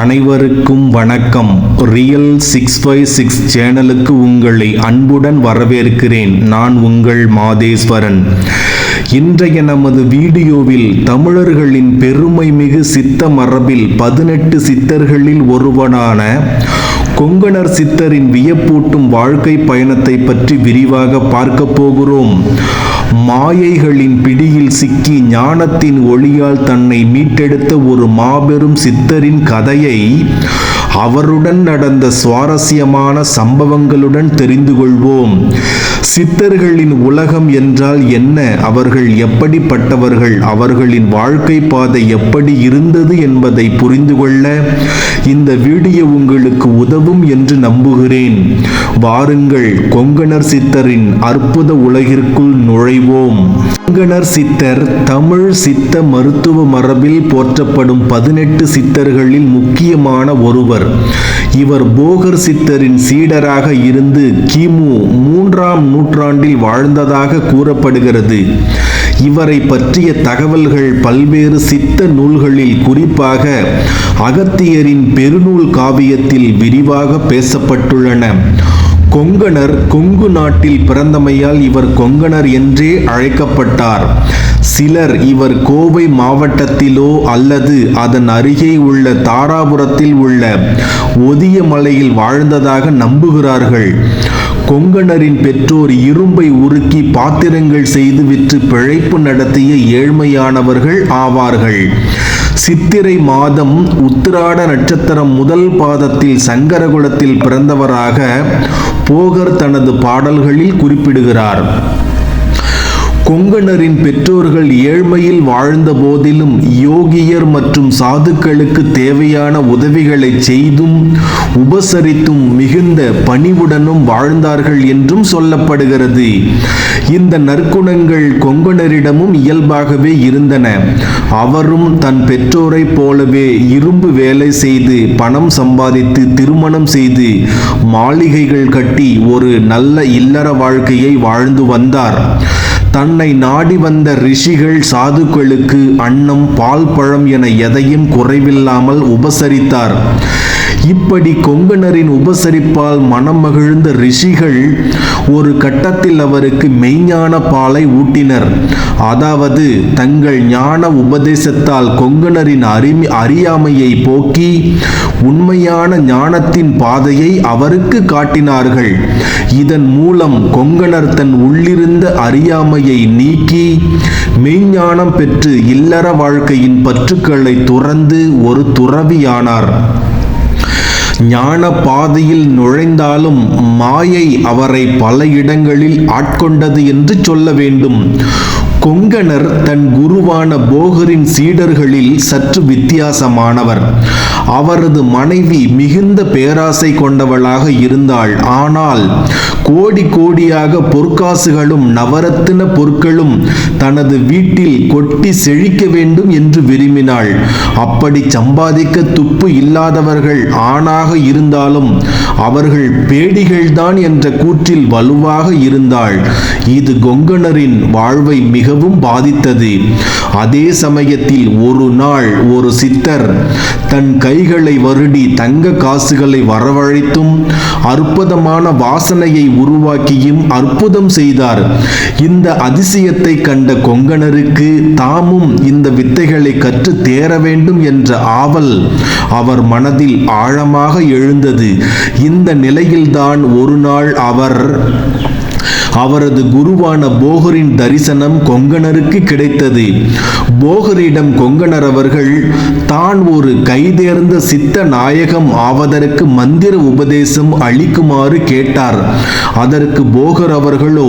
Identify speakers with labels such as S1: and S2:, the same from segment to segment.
S1: அனைவருக்கும் வணக்கம். Real six five six சேனலுக்கு உங்களை அன்புடன் வரவேற்கிறேன். நான் உங்கள் மாதேஸ்வரன். இன்றைய நமது வீடியோவில் தமிழர்களின் பெருமை மிகு சித்த மரபில் பதினெட்டு சித்தர்களில் ஒருவனான கொங்கணர் சித்தரின் வியப்பூட்டும் வாழ்க்கை பயணத்தை பற்றி விரிவாக பார்க்க போகிறோம். மாயைகளின் பிடியில் சிக்கி ஞானத்தின் ஒளியால் தன்னை மீட்டெடுத்த ஒரு மாபெரும் சித்தரின் கதையை அவருடன் நடந்த சுவாரஸ்யமான சம்பவங்களுடன் தெரிந்து கொள்வோம். சித்தர்களின் உலகம் என்றால் என்ன? அவர்கள் எப்படிப்பட்டவர்கள்? அவர்களின் வாழ்க்கை பாதை எப்படி இருந்தது என்பதை புரிந்து கொள்ள இந்த வீடியோ உங்களுக்கு உதவும் என்று நம்புகிறேன். வாருங்கள் கொங்கணர் சித்தரின் அற்புத உலகிற்குள் நுழைவோம். கொங்கணர் சித்தர் தமிழ் சித்த மருத்துவ மரபில் போற்றப்படும் பதினெட்டு சித்தர்களில் முக்கியமான ஒருவர். இவர் போகர் சித்தரின் சீடராக இருந்து கிமு மூன்றாம் நூற்றாண்டில் வாழ்ந்ததாக கூறப்படுகிறது. இவரை பற்றிய தகவல்கள் பல்வேறு சித்த நூல்களில் குறிப்பாக அகத்தியரின் பெருநூல் காவியத்தில் விரிவாக பேசப்பட்டுள்ளன. கொங்கணர் கொங்கு நாட்டில் பிறந்தமையால் இவர் கொங்கணர் என்றே அழைக்கப்பட்டார். சிலர் இவர் கோவை மாவட்டத்திலோ அல்லது அதன் அருகே உள்ள தாராபுரத்தில் உள்ள ஒதிய மலையில் வாழ்ந்ததாக நம்புகிறார்கள். கொங்கணரின் பெற்றோர் இரும்பை உருக்கி பாத்திரங்கள் செய்து விற்று பிழைப்பு நடத்திய ஏழ்மையானவர்கள் ஆவார்கள். சித்திரை மாதம் உத்திராட நட்சத்திரம் முதல் பாதத்தில் சங்கரகுலத்தில் பிறந்தவராக போகர் தனது பாடல்களில் குறிப்பிடுகிறார். கொங்கணரின் பெற்றோர்கள் ஏழ்மையில் வாழ்ந்த போதிலும் யோகியர் மற்றும் சாதுக்களுக்கு தேவையான உதவிகளை செய்தும் உபசரித்தும் மிகுந்த பணிவுடனும் வாழ்ந்தார்கள் என்றும் சொல்லப்படுகிறது. இந்த நற்குணங்கள் கொங்கணரிடமும் இயல்பாகவே இருந்தன. அவரும் தன் பெற்றோரைப் போலவே இரும்பு வேலை செய்து பணம் சம்பாதித்து திருமணம் செய்து மாளிகைகள் கட்டி ஒரு நல்ல இல்லற வாழ்க்கையை வாழ்ந்து வந்தார். தன்னை நாடி வந்த ரிஷிகள் சாதுக்களுக்கு அன்னம் பால் பழம் என எதையும் குறைவில்லாமல் உபசரித்தார். இப்படி கொங்கணரின் உபசரிப்பால் மனம் மகிழ்ந்த ரிஷிகள் ஒரு கட்டத்தில் அவருக்கு மெய்ஞான பாலை ஊட்டினர். அதாவது தங்கள் ஞான உபதேசத்தால் கொங்கணரின் அறிமி அறியாமையை போக்கி உண்மையான ஞானத்தின் பாதையை அவருக்கு காட்டினார்கள். இதன் மூலம் கொங்கணர் தன் உள்ளிருந்த அறியாமையை நீக்கி மெய்ஞானம் பெற்று இல்லற வாழ்க்கையின் பற்றுக்களை துறந்து ஒரு துறவியானார். ஞான பாதையில் நுழைந்தாலும் மாயை அவரை பல இடங்களில் ஆட்கொண்டது என்று சொல்ல வேண்டும். கொங்கணர் தன் குருவான போகரின் சீடர்களில் சற்று வித்தியாசமானவர். அவரது மனைவி மிகுந்த பேராசை கொண்டவளாக இருந்தாள். ஆனால் கோடி கோடியாக பொற்காசுகளும் நவரத்தின பொருட்களும் தனது வீட்டில் கொட்டி செழிக்க வேண்டும் என்று விரும்பினாள். அப்படி சம்பாதிக்க துப்பு இல்லாதவர்கள் ஆணாக இருந்தாலும் அவர்கள் பேடிகள்தான் என்ற கூற்றில் வலுவாக இருந்தாள். இது கொங்கணரின் வாழ்வை மிகவும் பாதித்தது. அதே சமயத்தில் ஒரு நாள் ஒரு சித்தர் தன் கை கைகளை வருடி தங்க காசுகளை வரவழைத்தும் அற்புதமான வாசனையை உருவாக்கியும் அற்புதம் செய்தார். இந்த அதிசயத்தை கண்ட கொங்கணருக்கு தாமும் இந்த வித்தைகளை கற்று தேர வேண்டும் என்ற ஆவல் அவர் மனதில் ஆழமாக எழுந்தது. இந்த நிலையில்தான் ஒரு நாள் அவர் அவரது குருவான போகரின் தரிசனம் கொங்கணருக்கு கிடைத்தது. போகரிடம் கொங்கணர் அவர்கள் தான் ஒரு கைதேர்ந்த சித்த நாயகம் ஆவதற்கு மந்திர உபதேசம் அளிக்குமாறு கேட்டார். அதற்கு போகர் அவர்களோ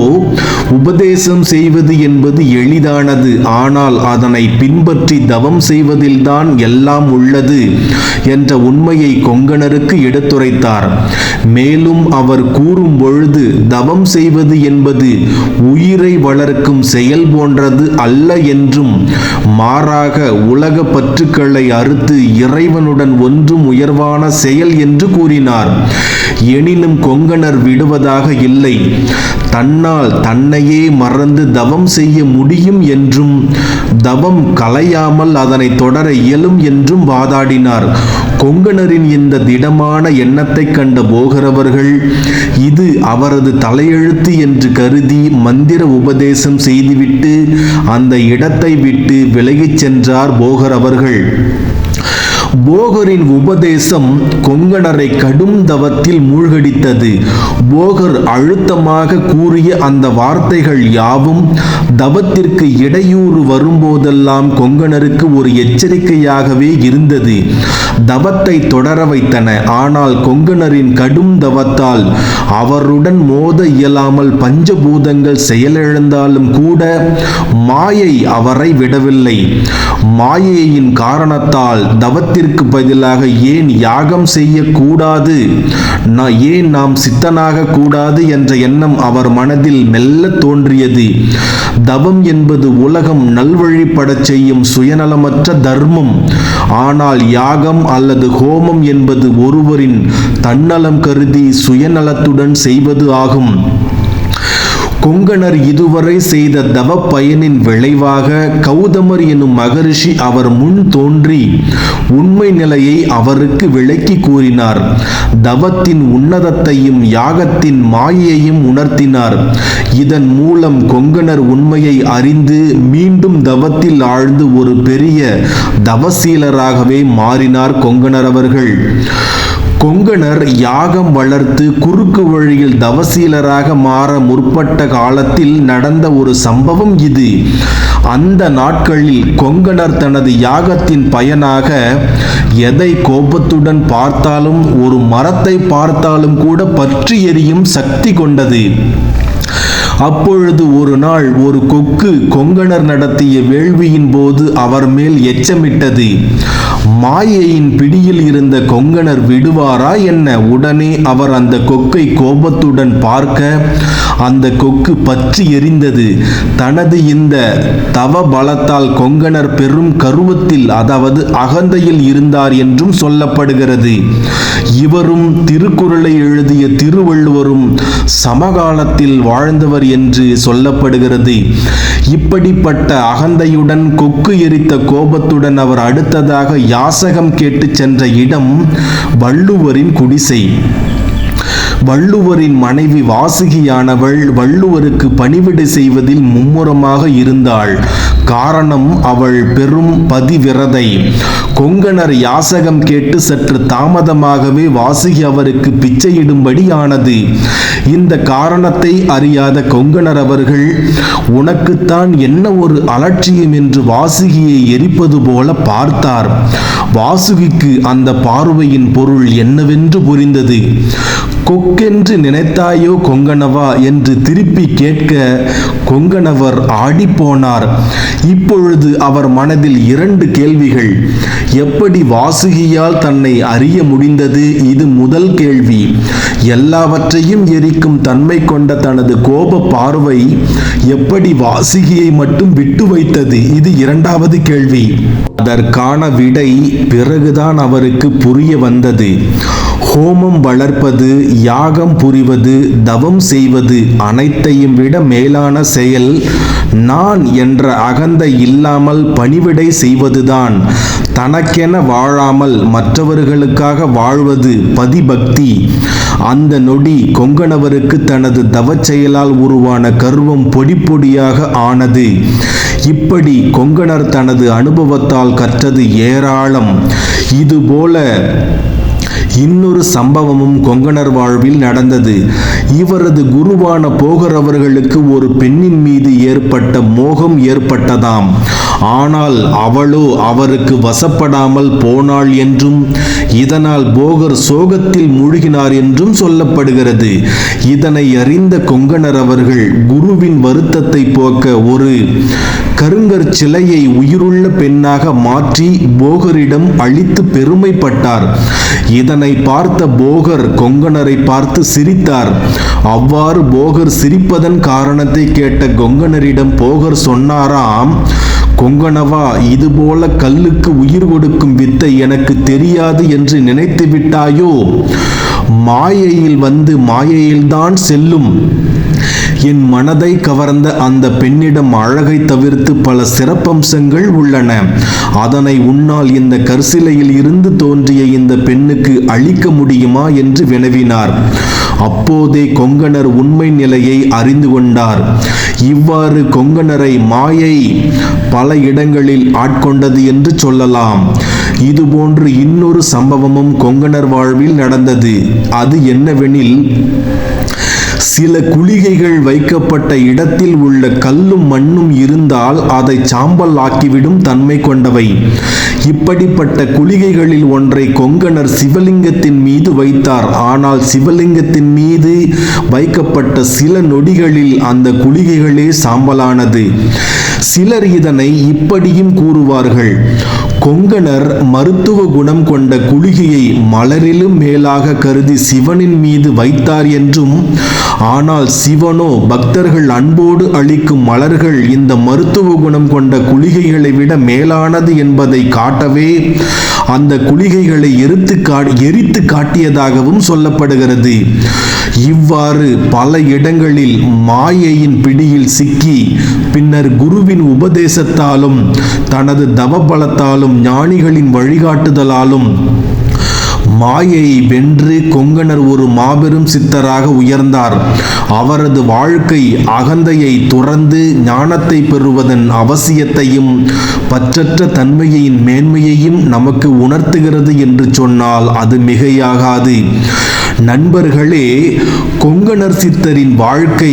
S1: உபதேசம் செய்வது என்பது எளிதானது ஆனால் அதனை பின்பற்றி தவம் செய்வதில்தான் எல்லாம் உள்ளது என்ற உண்மையை கொங்கணருக்கு எடுத்துரைத்தார். மேலும் அவர் கூறும் பொழுது தவம் செய்வது என்பது உயிரை வளர்க்கும் செயல் போன்றது அல்ல என்றும் மாறாக உலக பற்றுக்களை அறுத்து இறைவனுடன் ஒன்றும் உயர்வான செயல் என்று கூறினார். எனினும் கொங்கணர் விடுவதாக இல்லை. தன்னால் தன்னையே மறந்து தவம் செய்ய முடியும் என்றும் தவம் கலையாமல் அதனை தொடர இயலும் என்றும் வாதாடினார். கொங்கணரின் இந்த திடமான எண்ணத்தை கண்ட போகரவர்கள் இது அவரது தலையெழுத்து என்று கருதி மந்திர உபதேசம் செய்துவிட்டு அந்த இடத்தை விட்டு விலகிச் சென்றார் போகரவர்கள். அவர்கள் போகரின் உபதேசம் கொங்கணரை கடும் தவத்தில் மூழ்கடித்தது. போகர் அழுத்தமாக கூறிய அந்த வார்த்தைகள் யாவும் தவத்திற்கு இடையூறு வரும்போதெல்லாம் கொங்கணருக்கு ஒரு எச்சரிக்கையாகவே இருந்தது. தவத்தை தொடர வைத்தன. ஆனால் கொங்கணரின் கடும் தவத்தால் அவருடன் மோத இயலாமல் பஞ்சபூதங்கள் செயலிழந்தாலும் கூட மாயை அவரை விடவில்லை. மாயையின் காரணத்தால் தவத்தில் தவத்திற்கு பதிலாக ஏன் யாகம் செய்யக்கூடாது? ஏன் நாம் சித்தனாக கூடாது என்ற எண்ணம் அவர் மனதில் மெல்ல தோன்றியது. தவம் என்பது உலகம் நல்வழிப்படச் செய்யும் சுயநலமற்ற தர்மம். ஆனால் யாகம் அல்லது ஹோமம் என்பது ஒருவரின் தன்னலம் கருதி சுயநலத்துடன் செய்வது ஆகும். கொங்கணர் இதுவரை செய்த தவ பயனின் விளைவாக கௌதமர் எனும் மகரிஷி அவர் முன் தோன்றி உண்மை நிலையை அவருக்கு விளக்கி கூறினார். தவத்தின் உன்னதத்தையும் யாகத்தின் மாயையையும் உணர்த்தினார். இதன் மூலம் கொங்கணர் உண்மையை அறிந்து மீண்டும் தவத்தில் ஆழ்ந்து ஒரு பெரிய தவசீலராகவே மாறினார் கொங்கணர் அவர்கள். கொங்கணர் யாகம் வளர்த்து குறுக்கு வழியில் தவசீலராக மாற முற்பட்ட காலத்தில் நடந்த ஒரு சம்பவம் இது. அந்த நாட்களில் கொங்கணர் தனது யாகத்தின் பயனாக எதை கோபத்துடன் பார்த்தாலும் ஒரு மரத்தை பார்த்தாலும் கூட பற்றி எரியும் சக்தி கொண்டது. அப்பொழுது ஒரு நாள் ஒரு கொக்கு கொங்கணர் நடத்திய வேள்வியின் போது அவர் மேல் எச்சமிட்டது. மாயையின் பிடியில் இருந்த கொங்கணர் விடுவாரா என்ன? உடனே அவர் அந்த கொக்கை கோபத்துடன் பார்க்க அந்த கொக்கு பற்றி எரிந்தது. தனது இந்த தவ பலத்தால் கொங்கணர் பெரும் கருவத்தில் அதாவது அகந்தையில் இருந்தார் என்றும் சொல்லப்படுகிறது. இவரும் திருக்குறளை எழுதிய திருவள்ளுவரும் சமகாலத்தில் வாழ்ந்தவர் என்று சொல்லப்படுகிறது. இப்படிப்பட்ட அகந்தையுடன் கொக்கு எரித்த கோபத்துடன் அவர் அடுத்ததாக யாசகம் கேட்டு சென்ற இடம் வள்ளுவரின் குடிசை. வள்ளுவரின் மனைவி வாசுகியானவள் வள்ளுவருக்கு பணிவிடை செய்வதில் மும்முரமாக இருந்தாள். காரணம் அவள் பெரும் பதிவிரதை. கொங்கணர் யாசகம் கேட்டு சற்று தாமதமாகவே வாசுகி அவருக்கு பிச்சையிடும்படி ஆனது. இந்த காரணத்தை அறியாத கொங்கணர் அவர்கள் உனக்குத்தான் என்ன ஒரு அலட்சியம் என்று வாசுகியை எரிப்பது போல பார்த்தார். வாசுகிக்கு அந்த பார்வையின் பொருள் என்னவென்று புரிந்தது. கொக்கென்று நினைத்தாயோ கொங்கணவா என்று திருப்பி கேட்க கொங்கணவர் ஆடிப்போனார். இப்பொழுது அவர் மனதில் இரண்டு கேள்விகள். எப்படி வாசுகியால் தன்னை அறிய முடிந்தது? இது முதல் கேள்வி. எல்லாவற்றையும் எரிக்கும் தன்மை கொண்ட தனது கோப பார்வை எப்படி வாசுகியை மட்டும் விட்டு வைத்தது? இது இரண்டாவது கேள்வி. அதற்கான விடை பிறகுதான் அவருக்கு புரிய வந்தது. ஹோமம் வளர்ப்பது யாகம் புரிவது தவம் செய்வது அனைத்தையும் விட மேலான செயல். நான் என்ற அகந்தை இல்லாமல் பணிவிடை செய்வதுதான். தனக்கென வாழாமல் மற்றவர்களுக்காக வாழ்வது பதிபக்தி. அந்த நொடி கொங்கணவருக்கு தனது தவச் செயலால் உருவான கர்வம் பொடி பொடியாக ஆனது. இப்படி கொங்கணர் தனது அனுபவத்தால் கற்றது ஏராளம். இதுபோல இன்னொரு சம்பவமும் கொங்கணர் வாழ்வில் நடந்தது. இவரது குருவான போகர் அவர்களுக்கு ஒரு பெண்ணின் மீது ஏற்பட்ட மோகம் ஏற்பட்டதாம். ஆனால் அவளோ அவருக்கு வசப்படாமல் போனாள் என்றும் இதனால் போகர் சோகத்தில் மூழ்கினார் என்றும் சொல்லப்படுகிறது. இதனை அறிந்த கொங்கணர் அவர்கள் குருவின் வருத்தத்தை போக்க ஒரு கருங்கற்சிலையை உயிருள்ள பெண்ணாக மாற்றி போகரிடம் அழித்து பெருமைப்பட்டார். இதனை பார்த்த போகர் கொங்கனரை பார்த்து சிரித்தார். அவ்வாறு போகர் சிரிப்பதன் காரணத்தை கேட்ட கொங்கனரிடம் போகர் சொன்னாராம் கொங்கணவா இதுபோல கல்லுக்கு உயிர் கொடுக்கும் வித்தை எனக்கு தெரியாது என்று நினைத்து விட்டாயோ? மாயையில் வந்து மாயையில்தான் செல்லும். என் மனதை கவர்ந்த அந்த பெண்ணிடம் அழகை தவிர்த்து பல சிறப்பம்சங்கள் உள்ளன. அதனை உன்னால் இந்த கற்சிலையில் இருந்து தோன்றிய இந்த பெண்ணுக்கு அளிக்க முடியுமா என்று வினவினார். அப்போதே கொங்கணர் உண்மை நிலையை அறிந்து கொண்டார். இவ்வாறு கொங்கணரை மாயை பல இடங்களில் ஆட்கொண்டது என்று சொல்லலாம். இதுபோன்று இன்னொரு சம்பவமும் கொங்கணர் வாழ்வில் நடந்தது. அது என்னவெனில் சில குளிகைகள் வைக்கப்பட்ட இடத்தில் உள்ள கல்லும் மண்ணும் இருந்தால் அதை சாம்பல் ஆக்கிவிடும் தன்மை கொண்டவை. இப்படிப்பட்ட குளிகைகளில் ஒன்றை கொங்கணர் சிவலிங்கத்தின் மீது வைத்தார். ஆனால் சிவலிங்கத்தின் மீது வைக்கப்பட்ட சில நொடிகளில் அந்த குளிகைகளே சாம்பலானது. சிலர் இதனை இப்படியும் கூறுவார்கள். கொங்கணர் மருத்துவ குணம் கொண்ட குளிகையை மலரிலும் மேலாக கருதி சிவனின் மீது வைத்தார் என்றும் ஆனால் சிவனோ பக்தர்கள் அன்போடு அளிக்கும் மலர்கள் இந்த மருத்துவ குணம் கொண்ட குளிகைகளை விட மேலானது என்பதை காட்டவே அந்த குளிகைகளை எரித்து கா எரித்து காட்டியதாகவும் சொல்லப்படுகிறது. இவ்வாறு பல இடங்களில் மாயையின் பிடியில் சிக்கி பின்னர் குருவின் உபதேசத்தாலும் தனது தவபலத்தாலும் ஞானிகளின் வழிகாட்டுதலாலும் மாயையை வென்று கொங்கணர் ஒரு மாபெரும் சித்தராக உயர்ந்தார். அவரது வாழ்க்கை அகந்தையை துறந்து ஞானத்தை பெறுவதன் அவசியத்தையும் பற்றற்ற தன்மையின் மேன்மையையும் நமக்கு உணர்த்துகிறது என்று சொன்னால் அது மிகையாகாது. நண்பர்களே கொங்கணர் சித்தரின் வாழ்க்கை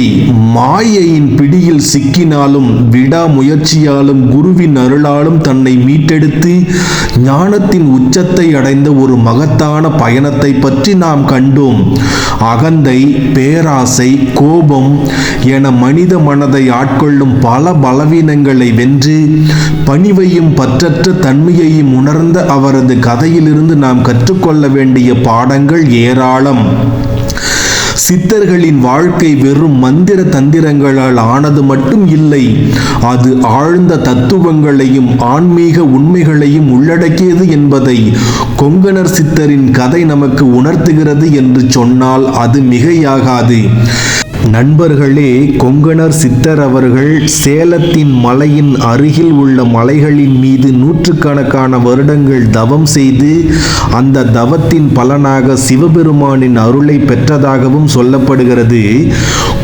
S1: மாயையின் பிடியில் சிக்கினாலும் விடாமுயற்சியாலும் குருவின் அருளாலும் தன்னை மீட்டெடுத்து ஞானத்தின் உச்சத்தை அடைந்த ஒரு மகத்தான பயணத்தை பற்றி நாம் கண்டோம். அகந்தை பேராசை கோபம் என மனித மனதை ஆட்கொள்ளும் பல பலவீனங்களை வென்று பணிவையும் பற்றற்ற தன்மையையும் உணர்ந்த அவரது கதையிலிருந்து நாம் கற்றுக்கொள்ள வேண்டிய பாடங்கள் ஏராளம். சித்தர்களின் வாழ்க்கை வெறும் மந்திர தந்திரங்களால் ஆனது மட்டும் இல்லை அது ஆழ்ந்த தத்துவங்களையும் ஆன்மீக உண்மைகளையும் உள்ளடக்கியது என்பதை கொங்கணர் சித்தரின் கதை நமக்கு உணர்த்துகிறது என்று சொன்னால் அது மிகையாகாது. நண்பர்களே கொங்கணர் சித்தர் அவர்கள் சேலத்தின் மலையின் அருகில் உள்ள மலைகளின் மீது நூற்றுக்கணக்கான வருடங்கள் தவம் செய்து அந்த தவத்தின் பலனாக சிவபெருமானின் அருளை பெற்றதாகவும் சொல்லப்படுகிறது.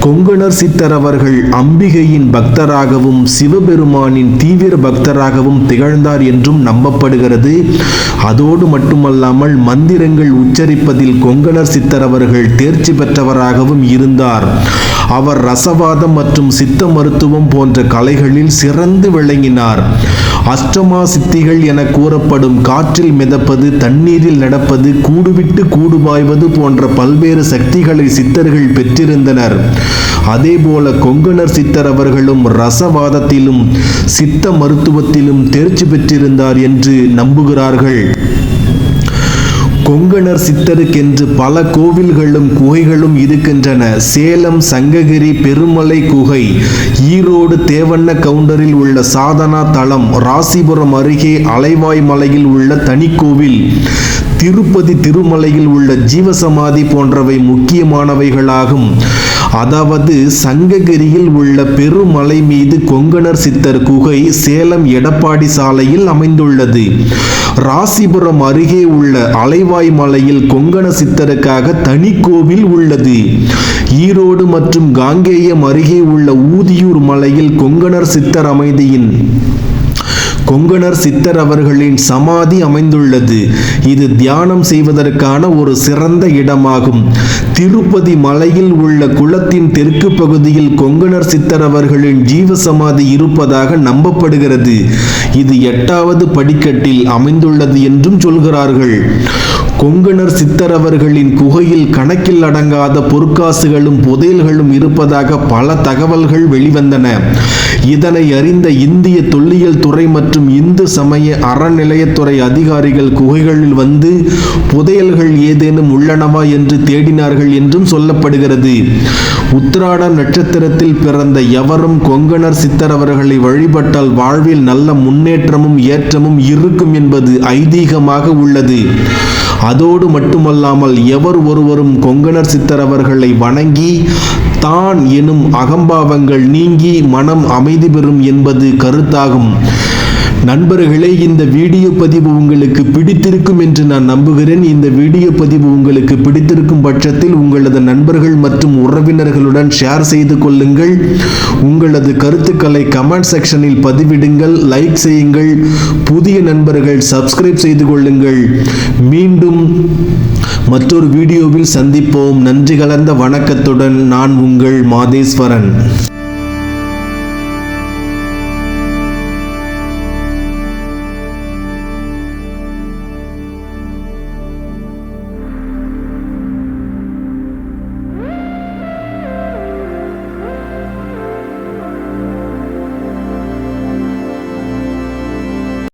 S1: கொங்கணர் சித்தர் அவர்கள் அம்பிகையின் பக்தராகவும் சிவபெருமானின் தீவிர பக்தராகவும் திகழ்ந்தார் என்றும் நம்பப்படுகிறது. அதோடு மட்டுமல்லாமல் மந்திரங்கள் உச்சரிப்பதில் கொங்கணர் சித்தர் அவர்கள் தேர்ச்சி பெற்றவராகவும் இருந்தார். அவர் ரசவாதம் மற்றும் சித்த மருத்துவம் போன்ற கலைகளில் சிறந்து விளங்கினார். அஷ்டமா சித்திகள் என கூறப்படும் காற்றில் மிதப்பது தண்ணீரில் நடப்பது கூடுவிட்டு கூடுபாய்வது போன்ற பல்வேறு சக்திகளை சித்தர்கள் பெற்றிருந்தனர். அதேபோல கொங்கணர் சித்தர் அவர்களும் ரசவாதத்திலும் சித்த மருத்துவத்திலும் தேர்ச்சி பெற்றிருந்தார் என்று நம்புகிறார்கள். கொங்கணர் சித்தருக்கென்று பல கோவில்களும் குகைகளும் இருக்கின்றன. சேலம் சங்ககிரி பெருமலை குகை ஈரோடு தேவண்ண கவுண்டரில் உள்ள சாதனா தலம் ராசிபுரம் அருகே அலைவாய் மலையில் உள்ள தனிக்கோவில். திருப்பதி திருமலையில் உள்ள ஜீவசமாதி போன்றவை முக்கியமானவைகளாகும். அதாவது சங்ககிரியில் உள்ள பெருமலை மீது கொங்கணர் சித்தர் குகை சேலம் எடப்பாடி சாலையில் அமைந்துள்ளது. ராசிபுரம் அருகே உள்ள அலைவாய் மலையில் கொங்கண சித்தருக்காக தனி கோவில் உள்ளது. ஈரோடு மற்றும் காங்கேயம் அருகே உள்ள ஊதியூர் மலையில் கொங்கணர் சித்தர் அமைதியின் கொங்கணர் சித்தர் அவர்களின் சமாதி அமைந்துள்ளது. இது தியானம் செய்வதற்கான ஒரு சிறந்த இடமாகும். திருப்பதி மலையில் உள்ள குளத்தின் தெற்கு பகுதியில் கொங்கணர் சித்தர் அவர்களின் ஜீவ சமாதி இருப்பதாக நம்பப்படுகிறது. இது எட்டாவது படிக்கட்டில் அமைந்துள்ளது என்றும் சொல்கிறார்கள். கொங்கணர் சித்தர் அவர்களின் குகையில் கணக்கில் அடங்காத பொற்காசுகளும் புதையல்களும் இருப்பதாக பல தகவல்கள் வெளிவந்தன. இதனை அறிந்த இந்திய தொல்லியல் துறை மற்றும் இந்து சமய அறநிலையத்துறை அதிகாரிகள் குகைகளில் வந்து புதையல்கள் ஏதேனும் உள்ளனவா என்று தேடினார்கள் என்றும் சொல்லப்படுகிறது. உத்திராட நட்சத்திரத்தில் பிறந்த எவரும் கொங்கணர் சித்தர் அவர்களை வழிபட்டால் வாழ்வில் நல்ல முன்னேற்றமும் ஏற்றமும் இருக்கும் என்பது ஐதீகமாக உள்ளது. அதோடு மட்டுமல்லாமல் எவர் ஒருவரும் கொங்கணர் சித்தர் அவர்களை வணங்கி தான் எனும் அகம்பாவங்கள் நீங்கி மனம் அமைதி பெறும் என்பது கருத்தாகும். நண்பர்களே இந்த வீடியோ பதிவு உங்களுக்கு பிடித்திருக்கும் என்று நான் நம்புகிறேன். இந்த வீடியோ பதிவு உங்களுக்கு பிடித்திருக்கும் பட்சத்தில் உங்களது நண்பர்கள் மற்றும் உறவினர்களுடன் ஷேர் செய்து கொள்ளுங்கள். உங்களது கருத்துக்களை கமெண்ட் செக்ஷனில் பதிவிடுங்கள் லைக் செய்யுங்கள் புதிய நண்பர்கள் சப்ஸ்கிரைப் செய்து கொள்ளுங்கள். மீண்டும் மற்றொரு வீடியோவில் சந்திப்போம். நன்றி கலந்த வணக்கத்துடன் நான் உங்கள் மாதேஸ்வரன்.